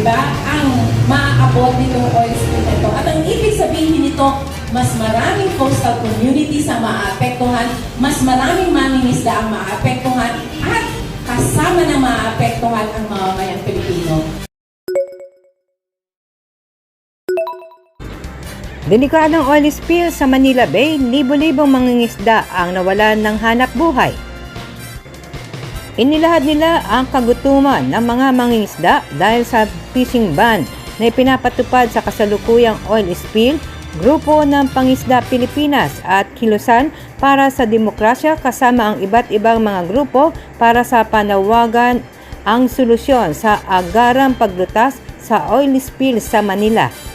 di ba, ang maaabot nitong oil spill na ito. At ang ibig sabihin nito, mas maraming coastal communities ang maapektuhan, mas maraming mamingisda ang maapektuhan, at kasama na maapektuhan ang mamamayang Pilipino. Delikadong oil spill sa Manila Bay, libo-libong mangingisda ang nawalan ng hanap buhay. Inilahad nila ang kagutuman ng mga mangingisda dahil sa fishing ban na ipinapatupad sa kasalukuyang oil spill, Grupo ng Pangisda Pilipinas at Kilusan para sa Demokrasya kasama ang iba't ibang mga grupo para sa panawagan ang solusyon sa agarang paglutas sa oil spill sa Manila.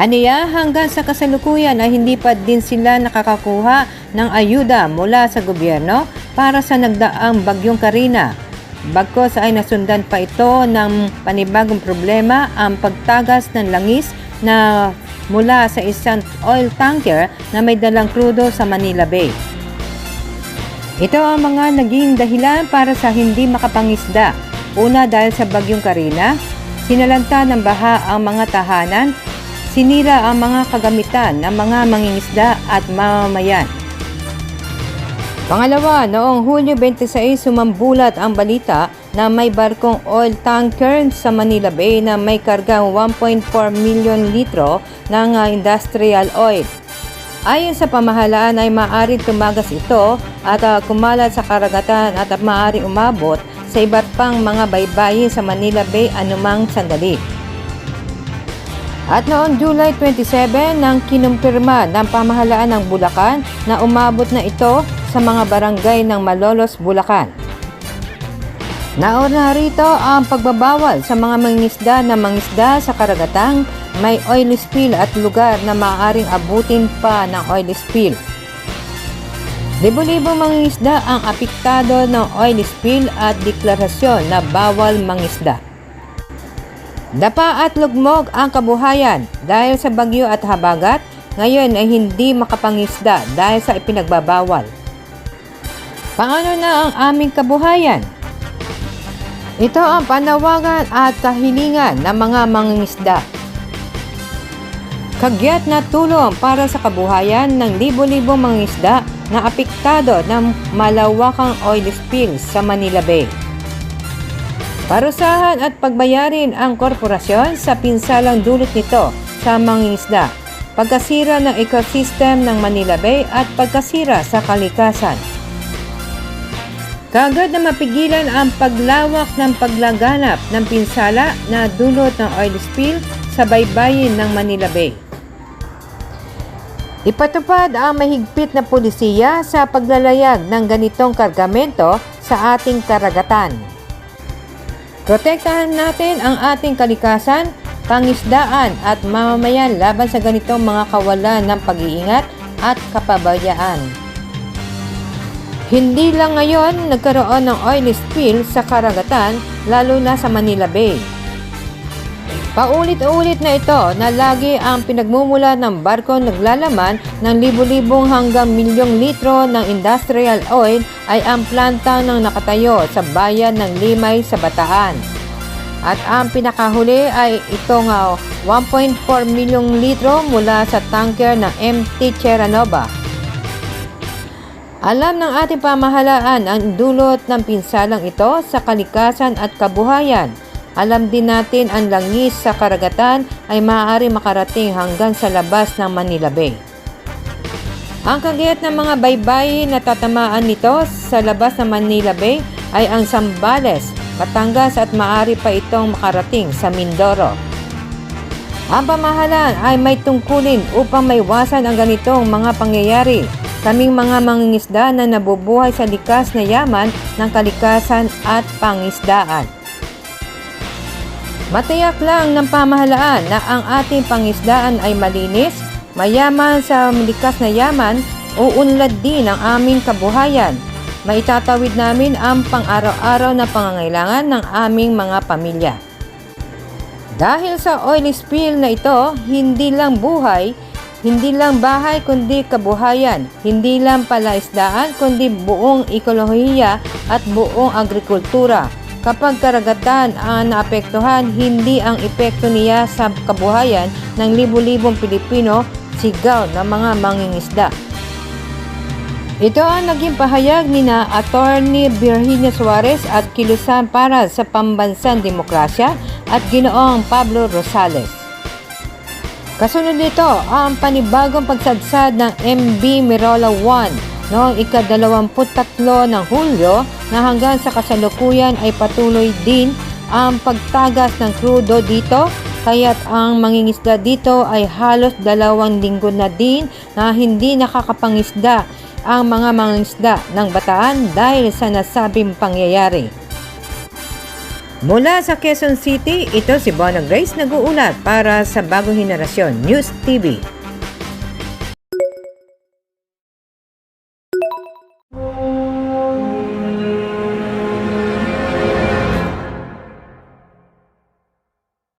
Aniya hanggang sa kasalukuyan na hindi pa din sila nakakakuha ng ayuda mula sa gobyerno para sa nagdaang bagyong Karina. Bagkos ay nasundan pa ito ng panibagong problema ang pagtagas ng langis na mula sa isang oil tanker na may dalang krudo sa Manila Bay. Ito ang mga naging dahilan para sa hindi makapangisda. Una dahil sa bagyong Karina, sinalanta ng baha ang mga tahanan, sinira ang mga kagamitan ng mga mangingisda at mamamayan. Pangalawa, noong Hulyo 26 sumambulat ang balita na may barkong oil tanker sa Manila Bay na may kargang 1.4 milyon litro ng ah, industrial oil. Ayon sa pamahalaan ay maaaring tumagas ito at ah, kumalat sa karagatan at maaaring umabot sa iba't pang mga baybayin sa Manila Bay anumang sandali. At noong July 27 nang kinumpirma ng pamahalaan ng Bulacan na umabot na ito sa mga barangay ng Malolos, Bulacan. Nauna rito ang pagbabawal sa mga mangingisda na mangisda sa karagatang may oil spill at lugar na maaaring abutin pa ng oil spill. Libo-libong mangingisda ang apektado ng oil spill at deklarasyon na bawal mangisda. Dapa at lugmog ang kabuhayan dahil sa bagyo at habagat, ngayon ay hindi makapangisda dahil sa ipinagbabawal. Paano na ang aming kabuhayan? Ito ang panawagan at kahilingan ng mga mangingisda. Kagyat na tulong para sa kabuhayan ng libo-libong mangingisda na apektado ng malawakang oil spill sa Manila Bay. Parusahan at pagbayarin ang korporasyon sa pinsalang dulot nito sa mangingisda, pagkasira ng ecosystem ng Manila Bay at pagkasira sa kalikasan. Kagad na mapigilan ang paglawak ng paglaganap ng pinsala na dulot ng oil spill sa baybayin ng Manila Bay. Ipatupad ang mahigpit na polisiya sa paglalayag ng ganitong kargamento sa ating karagatan. Protektahan natin ang ating kalikasan, pangisdaan at mamamayan laban sa ganitong mga kawalan ng pag-iingat at kapabayaan. Hindi lang ngayon nagkaroon ng oil spill sa karagatan lalo na sa Manila Bay. Paulit-ulit na ito na lagi ang pinagmumula ng barko naglalaman ng libo-libong hanggang milyong litro ng industrial oil ay ang planta ng nakatayo sa bayan ng Limay sa Bataan. At ang pinakahuli ay itong ah, 1.4 milyong litro mula sa tanker ng MT Cheranova. Alam ng ating pamahalaan ang dulot ng pinsalang ito sa kalikasan at kabuhayan. Alam din natin ang langis sa karagatan ay maaari makarating hanggang sa labas ng Manila Bay. Ang kagayat ng mga baybayin na tatamaan nito sa labas ng Manila Bay ay ang Sambales, Batangas at maaari pa itong makarating sa Mindoro. Ang pamahalaan ay may tungkulin upang maiwasan ang ganitong mga pangyayari. Kaming mga mangingisda na nabubuhay sa likas na yaman ng kalikasan at pangisdaan. Matiyak lang ng pamahalaan na ang ating pangisdaan ay malinis, mayaman sa likas na yaman, uunlad din ang aming kabuhayan. Maitatawid namin ang pang-araw-araw na pangangailangan ng aming mga pamilya. Dahil sa oil spill na ito, hindi lang buhay, hindi lang bahay kundi kabuhayan, hindi lang palaisdaan kundi buong ekolohiya at buong agrikultura kapag karagatan ang naapektuhan, hindi ang epekto niya sa kabuhayan ng libu-libong Pilipino, sigaw ng mga mangingisda. Ito ang naging pahayag ni na Attorney Virginia Suarez at Kilusan para sa Pambansang Demokrasya at Ginoong Pablo Rosales. Kasunod nito ang panibagong pagsadsad ng MB Mirola 1 noong ika-23 ng Hulyo na hanggang sa kasalukuyan ay patuloy din ang pagtagas ng krudo dito kaya't ang mangingisda dito ay halos dalawang linggo na din na hindi nakakapangisda ang mga mangingisda ng bataan dahil sa nasabing pangyayari. Mula sa Quezon City, ito si Bona Grace nag-uulat para sa Bagong Henerasyon News TV.